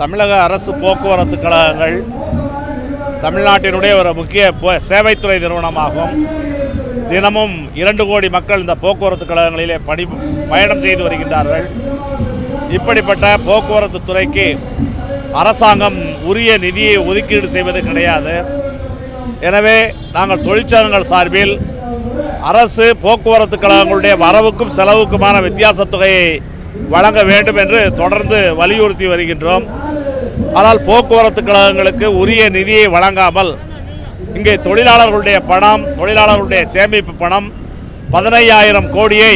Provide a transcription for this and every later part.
தமிழக அரசு போக்குவரத்து கழகங்கள் தமிழ்நாட்டினுடைய ஒரு முக்கிய சேவைத்துறை நிறுவனமாகும் தினமும் இரண்டு கோடி மக்கள் இந்த போக்குவரத்து கழகங்களிலே பணி பயணம் செய்து வருகின்றார்கள். இப்படிப்பட்ட போக்குவரத்து துறைக்கு அரசாங்கம் உரிய நிதியை ஒதுக்கீடு செய்வது கிடையாது. எனவே நாங்கள் தொழிற்சங்கங்கள் சார்பில் அரசு போக்குவரத்து கழகங்களுடைய வரவுக்கும் செலவுக்குமான வித்தியாச தொகையை வழங்க வேண்டும் என்று தொடர்ந்து வலியுறுத்தி வருகின்றோம். ஆனால் போக்குவரத்து கழகங்களுக்கு உரிய நிதியை வழங்காமல் இங்கே தொழிலாளர்களுடைய பணம் தொழிலாளர்களுடைய சேமிப்பு பணம் பதினையாயிரம் கோடியை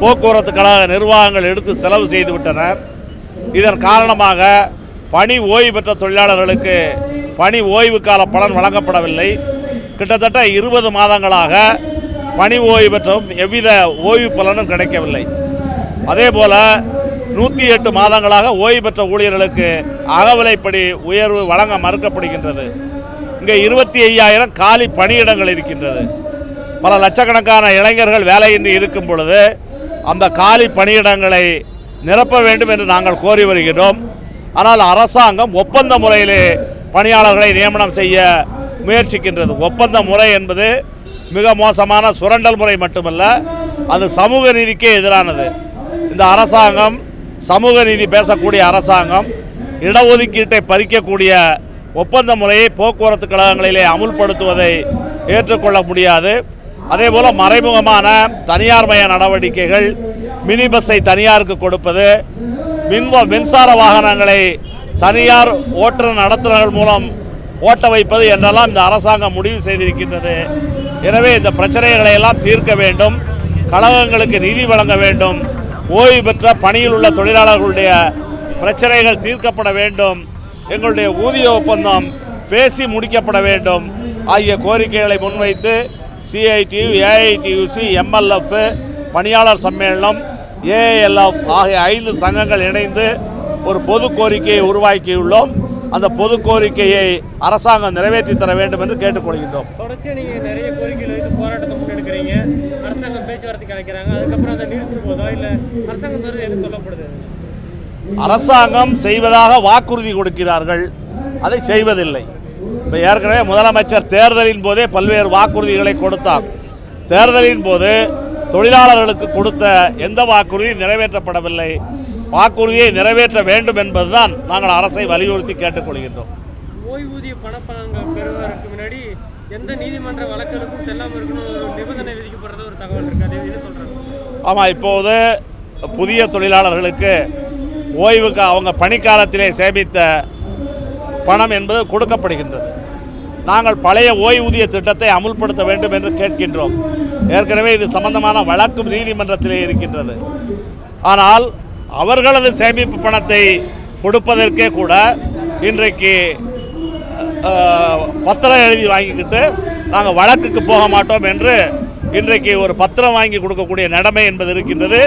போக்குவரத்து கழக நிர்வாகங்கள் எடுத்து செலவு செய்து விட்டனர் இதன் காரணமாக பணி ஓய்வு பெற்ற தொழிலாளர்களுக்கு பணி ஓய்வு கால பலன் வழங்கப்படவில்லை. கிட்டத்தட்ட இருபது மாதங்களாக பணி ஓய்வு பெற்றும் எவ்வித ஓய்வு பலனும் கிடைக்கவில்லை. அதே போல நூற்றி எட்டு மாதங்களாக ஓய்வு பெற்ற ஊழியர்களுக்கு அகவிலைப்படி உயர்வு வழங்க மறுக்கப்படுகின்றது. இங்கே இருபத்தி ஐயாயிரம் காலி பணியிடங்கள் இருக்கின்றது. பல லட்சக்கணக்கான இளைஞர்கள் வேலையின்றி இருக்கும் பொழுது அந்த காலி பணியிடங்களை நிரப்ப வேண்டும் என்று நாங்கள் கோரி வருகிறோம் ஆனால் அரசாங்கம் ஒப்பந்த முறையிலே பணியாளர்களை நியமனம் செய்ய முயற்சிக்கின்றது. ஒப்பந்த முறை என்பது மிக மோசமான சுரண்டல் முறை மட்டுமல்ல அது சமூக நீதிக்கே எதிரானது. இந்த அரசாங்கம் சமூக நீதி பேசக்கூடிய அரசாங்கம் இடஒதுக்கீட்டை பறிக்கக்கூடிய ஒப்பந்த முறையை போக்குவரத்து கழகங்களிலே அமுல்படுத்துவதை ஏற்றுக்கொள்ள முடியாது. அதே போல் மறைமுகமான தனியார்மய நடவடிக்கைகள் மினி பஸ்ஸை தனியாருக்கு கொடுப்பது மின்வ மின்சார வாகனங்களை தனியார் ஓட்டுநர் நடத்துனர்கள் மூலம் ஓட்ட வைப்பது என்றெல்லாம் இந்த அரசாங்கம் முடிவு செய்திருக்கின்றது. எனவே இந்த பிரச்சனைகளை எல்லாம் தீர்க்க வேண்டும். கழகங்களுக்கு நிதி வழங்க வேண்டும். ஓய்வு பெற்ற பணியில் உள்ள தொழிலாளர்களுடைய பிரச்சனைகள் தீர்க்கப்பட வேண்டும். எங்களுடைய ஊதிய ஒப்பந்தம் பேசி முடிக்கப்பட வேண்டும். ஆகிய கோரிக்கைகளை முன்வைத்து சிஐடியு ஏஐடியூசி எம்எல்எஃப் பணியாளர் சம்மேளனம் ஏஎல்எஃப் ஆகிய ஐந்து சங்கங்கள் இணைந்து ஒரு பொது கோரிக்கையை உருவாக்கியுள்ளோம். அந்த பொது கோரிக்கையை அரசாங்கம் நிறைவேற்றி தர வேண்டும் என்று கேட்டுக்கொள்கின்றோம். பேச்சுவார்த்தைக்கு அழைக்கிறாங்க. அதுக்கப்புறம் அதை நிறுத்தி போதா இல்லை அரசாங்கம் தரது எது சொல்லப்படுது? அரசாங்கம் செய்வதாக வாக்குறுதி கொடுக்கிறார்கள். அதை செய்வதில்லை. இப்போ ஏற்கனவே முதலமைச்சர் தேர்தலின் போதே பல்வேறு வாக்குறுதிகளை கொடுத்தார். தேர்தலின் போது தொழிலாளர்களுக்கு கொடுத்த எந்த வாக்குறுதியும் நிறைவேற்றப்படவில்லை. வாக்குறுதியை நிறைவேற்ற வேண்டும் என்பதுதான் நாங்கள் அரசை வலியுறுத்தி கேட்டுக்கொள்கின்றோம். ஓய்வூதிய பணப்பணங்கள் பெறுவதற்கு முன்னாடி எந்த நீதிமன்ற வழக்குகளுக்கும் செல்லாமல் இருக்கணும் ஒரு நிபந்தனை விதிக்கப்படுறது ஒரு தகவல் இருக்கு. அது சொல்கிறாங்க ஆமாம் இப்போது புதிய தொழிலாளர்களுக்கு ஓய்வுக்கு அவங்க பணிக்காலத்திலே சேமித்த பணம் என்பது கொடுக்கப்படுகின்றது. நாங்கள் பழைய ஓய்வூதிய திட்டத்தை அமுல்படுத்த வேண்டும் என்று கேட்கின்றோம். ஏற்கனவே இது சம்பந்தமான வழக்கும் நீதிமன்றத்திலே இருக்கின்றது. ஆனால் அவர்களது சேமிப்பு பணத்தை கொடுப்பதற்கே கூட இன்றைக்கு பத்திரம் எழுதி வாங்கிக்கிட்டு நாங்கள் வழக்குக்கு போக மாட்டோம் என்று இன்றைக்கு ஒரு பத்திரம் வாங்கி கொடுக்கக்கூடிய நிலைமை என்பது இருக்கின்றது.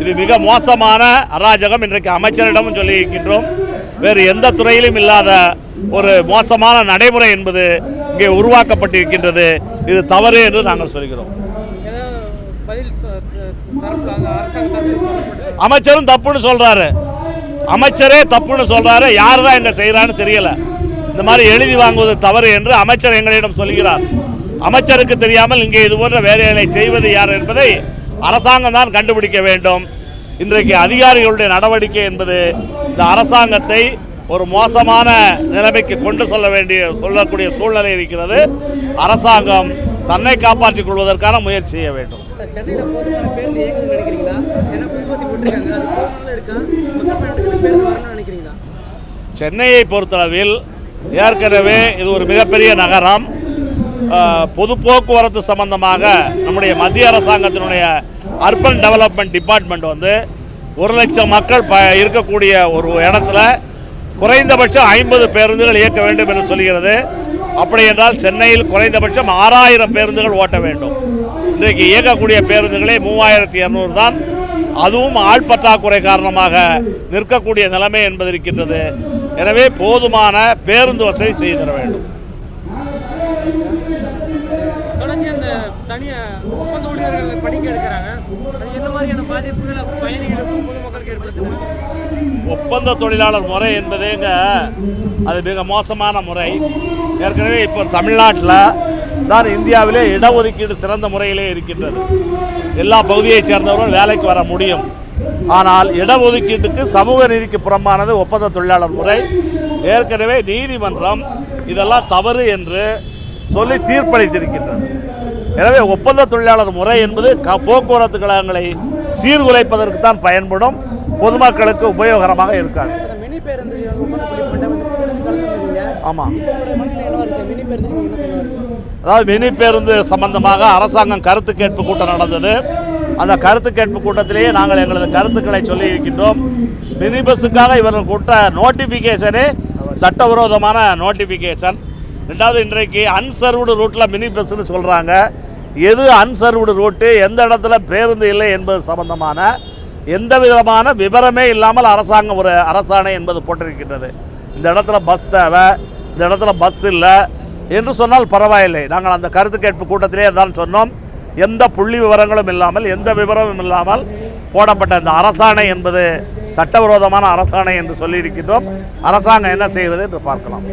இது மிக மோசமான அராஜகம் இன்றைக்கு அமைச்சரிடமும் சொல்லியிருக்கின்றோம். வேறு எந்த துறையிலும் இல்லாத ஒரு மோசமான நடைமுறை என்பது இங்கே உருவாக்கப்பட்டிருக்கின்றது. இது தவறு என்று நாங்கள் சொல்கிறோம். அமைச்சரும் தப்புன்னு சொல்றாரு. அமைச்சரே தப்புன்னு சொல்றாரு. யார் தான் இங்க செய்யறான்னு தெரியல. இந்த மாதிரி எழுதி வாங்குவது தவறு என்று அமைச்சர் எங்களிடம் சொல்கிறார். அமைச்சருக்கு தெரியாமல் இங்கே இது போன்ற வேலைகளை செய்வது யார் என்பதை அரசாங்கம் தான் கண்டுபிடிக்க வேண்டும். இன்றைக்கு அதிகாரிகளுடைய நடவடிக்கை என்பது இந்த அரசாங்கத்தை ஒரு மோசமான நிலைமைக்கு கொண்டு சொல்ல வேண்டிய சொல்லக்கூடிய சூழ்நிலை இருக்கிறது. அரசாங்கம் தன்னை காப்பாற்றிக் கொள்வதற்கான முயற்சி செய்ய வேண்டும். சென்னையை பொறுத்தளவில் ஏற்கனவே இது ஒரு மிகப்பெரிய நகரம். பொது போக்குவரத்து சம்பந்தமாக நம்முடைய மத்திய அரசாங்கத்தினுடைய அர்பன் டெவலப்மெண்ட் டிபார்ட்மெண்ட் வந்து ஒரு லட்சம் மக்கள் ப இருக்கக்கூடிய ஒரு இடத்துல குறைந்தபட்சம் ஐம்பது பேருந்துகள் இயக்க வேண்டும் என்று சொல்கிறது. அப்படி என்றால் சென்னையில் குறைந்தபட்சம் ஆறாயிரம் பேருந்துகள் ஓட்ட வேண்டும். இன்றைக்கு இயக்கக்கூடிய பேருந்துகளே மூவாயிரத்தி இரநூறு தான். அதுவும் ஆள் பற்றாக்குறை காரணமாக நிற்கக்கூடிய நிலைமை என்பது இருக்கின்றது. எனவே போதுமான பேருந்து வசதி செய்து தர வேண்டும். ஒப்பந்த தொழிலாளர் முறை என்பதேங்க அது மிக மோசமான முறை. ஏற்கனவே இப்போ தமிழ்நாட்டில் தான் இந்தியாவிலே இடஒதுக்கீடு சிறந்த முறையிலே இருக்கின்றது. எல்லா பகுதியைச் சேர்ந்தவர்கள் வேலைக்கு வர முடியும். ஆனால் இடஒதுக்கீட்டுக்கு சமூக நீதிக்கு புறம்பானது ஒப்பந்த தொழிலாளர் முறை. ஏற்கனவே நீதிமன்றம் இதெல்லாம் தவறு என்று சொல்லி தீர்ப்பளித்திருக்கின்றது. எனவே ஒப்பந்த தொழிலாளர் முறை என்பது க போக்குவரத்து கழகங்களை சீர்குலைப்பதற்கு தான் பயன்படும். பொதுமக்களுக்கு உபயோகரமாக இருக்காது. ஆமாம் அதாவது மினி பேருந்து சம்பந்தமாக அரசாங்கம் கருத்து கேட்பு கூட்டம் நடந்தது. அந்த கருத்து கேட்பு கூட்டத்திலேயே நாங்கள் எங்களது கருத்துக்களை சொல்லி இருக்கின்றோம் மினி பஸ்ஸுக்காக இவர்கள் கூட்ட நோட்டிஃபிகேஷனே சட்டவிரோதமான நோட்டிஃபிகேஷன் ரெண்டாவது இன்றைக்கு அன்சர்வ்டு ரூட்டில் மினி பஸ்ஸுன்னு சொல்கிறாங்க எது அன்சர்வ்டு ரூட்டு எந்த இடத்துல பேருந்து இல்லை என்பது சம்பந்தமான எந்த விதமான விவரமே இல்லாமல் அரசாங்கம் ஒரு அரசாணை என்பது போட்டிருக்கின்றது. இந்த இடத்துல பஸ் தேவை இந்த இடத்துல பஸ் இல்லை. என்று சொன்னால் பரவாயில்லை. நாங்கள் அந்த கருத்து கேட்பு கூட்டத்திலே தான் சொன்னோம். எந்த புள்ளி விவரங்களும் இல்லாமல் எந்த விவரமும் இல்லாமல் போடப்பட்ட இந்த அரசாணை என்பது சட்டவிரோதமான அரசாணை என்று சொல்லியிருக்கின்றோம். அரசாங்கம் என்ன செய்கிறது என்று பார்க்கலாம்.